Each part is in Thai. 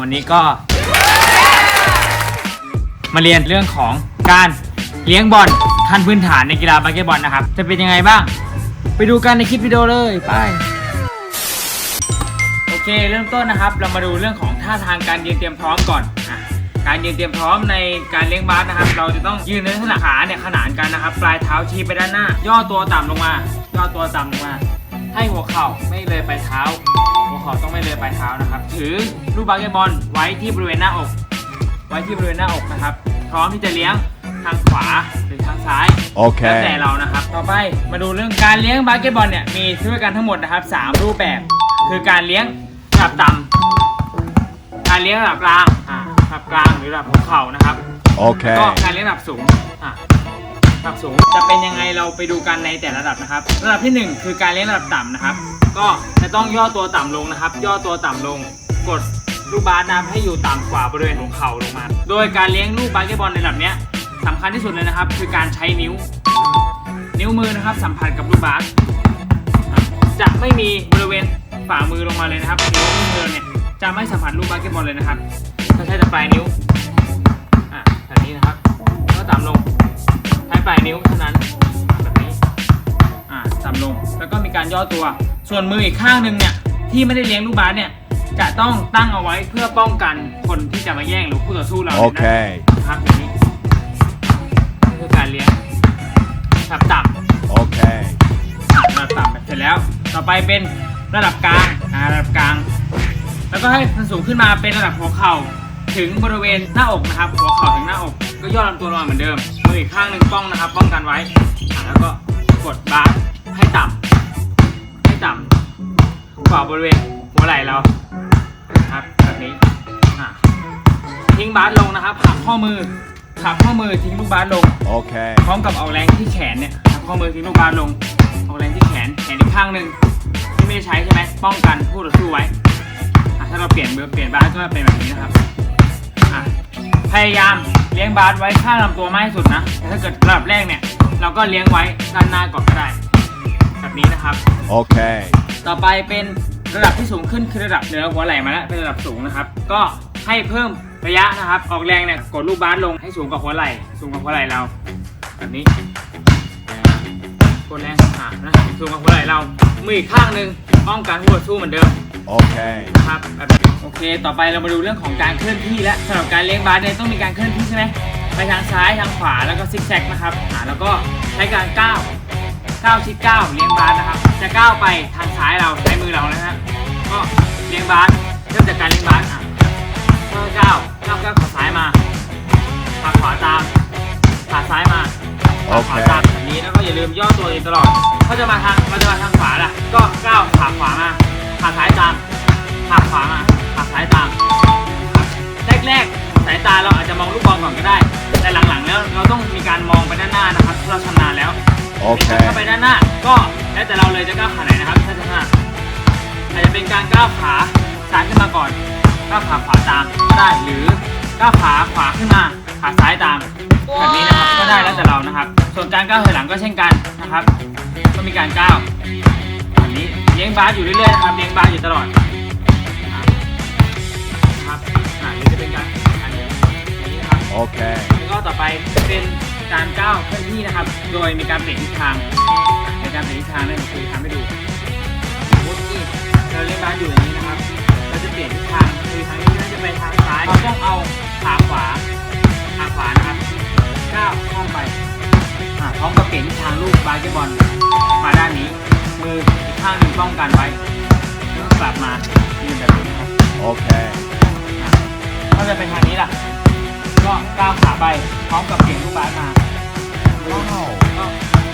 วันนี้ก็ มาเรียนเรื่องของการเลี้ยงบอลขั้นพื้นฐานในกีฬาบาสเกตบอลนะครับ จะเป็นยังไงบ้าง ไปดูกันในคลิปวิดีโอเลยไปโอเค เริ่มต้นนะครับ เรามาดูเรื่องของท่าทางการยืนเตรียมพร้อมก่อนอะการยืนเตรียมพร้อมในการเลี้ยงบาสนะครับ เราจะต้องยืนในลักษณะขาเนี่ยขนานกันนะครับ ปลายเท้าชี้ไปด้านหน้า ย่อตัวต่ำลงมา ย่อตัวต่ำลงมา ให้หัวเข่าไม่เลยปลายเท้า หัวเข่าต้องไม่เลยปลายเท้านะครับ ถือลูกบาสเกตบอลไว้ที่บริเวณหน้าอก ไว้ที่บริเวณหน้าอกนะครับ พร้อมที่จะเลี้ยงทางขวาหรือทางซ้ายแล้วแต่ Okay. เรานะครับ ต่อไปมาดูเรื่องการเลี้ยงบาสเกตบอลเนี่ยมีด้วยกันทั้งหมดนะครับ 3 รูปแบบ คือการเลี้ยงระดับต่ำการเลี้ยงระดับกลางอ่าระดับกลางหรือระดับหัวเข่านะครับ Okay. ก็การเลี้ยงระดับสูงอะ ระดับสูง จะเป็นยังไงเราไปดูกันในแต่ละระดับนะครับ ระดับที่หนึ่งคือการเลี้ยงระดับต่ำนะครับ ก็จะต้องย่อตัวต่ำลงนะครับ ย่อตัวต่ำลงกดลูกบาสนะครับให้อยู่ต่ำกว่าบริเวณหัวเข่าลงมา โดยการเลี้ยงลูกบาสเกตบอลในระดับเนี้ยสำคัญที่สุดเลยนะครับ คือการใช้นิ้ว นิ้วมือนะครับ สัมผัสกับลูกบาสจะไม่มีบริเวณฝ่ามือลงมาเลยนะครับนิ้วมือเนี่ยจะไม่สัมผัสลูกบาสเกตบอลเลยนะครับจะใช้แต่ปลายนิ้ว นิ้วเท่านั้นแบบนี้อ่าต่ำลงแล้วก็มีการย่อตัว ส่วนมืออีกข้างหนึ่งเนี่ยที่ไม่ได้เลี้ยงลูกบาสเนี่ยจะต้องตั้งเอาไว้เพื่อป้องกันคนที่จะมาแย่งหรือคู่ต่อสู้เราเนี่ยนะ Okay. ครับอย่างนี้นี่คือการเลี้ยงระดับต่ำ Okay. ระดับต่ำแบบเสร็จแล้ว ต่อไปเป็นระดับกลางอ่าระดับกลาง แล้วก็ให้มันสูงขึ้นมาเป็นระดับหัวเข่าถึงบริเวณหน้าอกนะครับ หัวเข่าถึงหน้าอก ก็ย่อลำตัวลงมาเหมือนเดิม มืออีกข้างหนึ่งป้องนะครับ ป้องกันไว้อ่าแล้วก็กดบาร์ให้ต่ำให้ต่ำกว่าบริเวณหัวไหล่เรานะครับแบบนี้อ่าทิ้งบาสลงนะครับหักข้อมือหักข้อมือทิ้งลูกบาสลง Okay. พร้อมกับเอาแรงที่แขนเนี่ยหักข้อมือทิ้งลูกบาสลงเอาแรงที่แขนแขนอีกข้างหนึ่งที่ไม่ได้ใช้ใช่ไหมป้องกันผู้ต่อสู้ไว้อะถ้าเราเปลี่ยนเบอร์เปลี่ยนบาสก็เป็นแบบนี้นะครับอะพยายาม เลี้ยงบาสไว้ข้างลำตัวมากที่สุดนะแต่ถ้าเกิดระดับแรกเนี่ย เราก็เลี้ยงไว้ด้านหน้าก่อนก็ได้ แบบนี้นะครับ Okay. ต่อไปเป็นระดับที่สูงขึ้นคือระดับเหนือหัวไหล่มาแล้วเป็นระดับสูงนะครับ ก็ให้เพิ่มระยะนะครับ ออกแรงเนี่ยกดลูกบาสลงให้สูงกว่าหัวไหล่สูงกว่าหัวไหล่เราแบบนี้กดแรงหานะสูงกว่าหัวไหล่เรามืออีกข้างหนึ่งป้องกันหัวสู้เหมือนเดิม Okay. นะครับแบบนี้ โอเค ต่อไปเรามาดูเรื่องของการเคลื่อนที่และสำหรับการเลี้ยงบาสเนี่ยต้องมีการเคลื่อนที่ใช่ไหมไปทางซ้ายทางขวาแล้วก็ซิกแซกนะครับอ่าแล้วก็ใช้การก้าวก้าวชิดก้าวเลี้ยงบาสนะครับ จะก้าวไปทางซ้ายเราใช้มือเรานะฮะก็เลี้ยงบาสเริ่มจากการเลี้ยงบาสอะก็ก้าวก้าวก้าวขาซ้ายมาขาขวาตามขาซ้ายมาขาขวาตามแบบนี้แล้วก็อย่าลืมย่อตัวเองตลอดเขาจะมาทางเราจะมาทางขวาล่ะก็ก้าวขาขวามาขาซ้ายตามขาขวามา ขาซ้ายตามแรกๆสายตาเราอาจจะมองลูกบอลก่อนก็ได้ แต่หลังๆแล้วเราต้องมีการมองไปด้านหน้านะครับถ้าเราชำนาญแล้วโอเคถ้าไปด้านหน้าก็แล้วแต่เราเลยจะก้าวขาไหนนะครับถ้าชำนาญอาจจะเป็นการก้าวขาซ้ายขึ้นมาก่อนก้าวขาขวาตามก็ได้หรือก้าวขาขวาขึ้นมาขาซ้ายตามแบบนี้นะครับก็ได้แล้วแต่เรานะครับ ส่วนการก้าวถอยหลังก็เช่นกันนะครับก็มีการก้าวแบบนี้เลี้ยงบาสอยู่เรื่อยๆนะครับเลี้ยงบาสอยู่ตลอดานี่จะเป็นการอันนี้นะครับ Okay. แล้วก็ต่อไปเป็นการก้าวเคลื่อนที่นะครับ โดยมีการเปลี่ยนทิศทางในการเปลี่ยนทิศทางนั่นคือทำให้ดูสมมติที่เราเล่นบาสอยู่อย่างนี้นะครับ เราจะเปลี่ยนทิศทางคือทางนี้น่าจะไปทางซ้ายเราต้องเอาขาขวาขาขวานะครับก้าวข้ามไปอ่าพร้อมกับเปลี่ยนทิศทางลูกบาสเกตบอลมาด้านนี้ มืออีกข้างหนึ่งป้องกันไว้แล้วก็กลับมายืนแบบนี้นะครับ Okay. ถ้า จะเป็นทางนี้ล่ะ ก็ก้าวขาไปพร้อมกับเสียงลูกบาสมาก็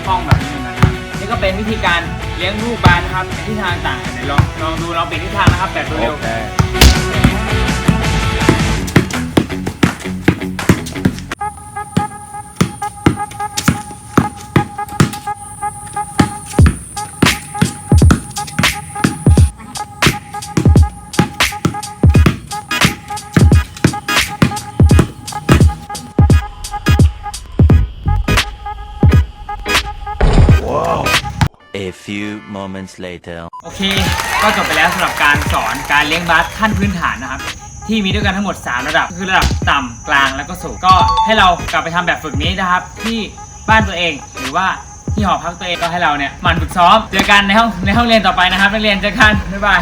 ป้องแบบนี้เหมือนกันนะนี่ก็เป็นวิธีการเลี้ยงลูกบาสนะครับในทิศทางต่างกันเดี๋ยวลองลองดูเราเปลี่ยนทิศทางนะครับแบบเร็ว Okay. A few moments later. โอเค ก็จบไปแล้วสำหรับการสอนการเลี้ยงบาสขั้นพื้นฐานนะครับ ที่มีด้วยกันทั้งหมด 3 ระดับ คือระดับต่ำกลางแล้วก็สูง ก็ให้เรากลับไปทำแบบฝึกนี้นะครับ ที่บ้านตัวเองหรือว่าที่หอพักตัวเองก็ให้เราเนี่ยหมันฝึกซ้อม เจอกันในห้องในห้องเรียนต่อไปนะครับนักเรียนเจอกันบ๊ายบาย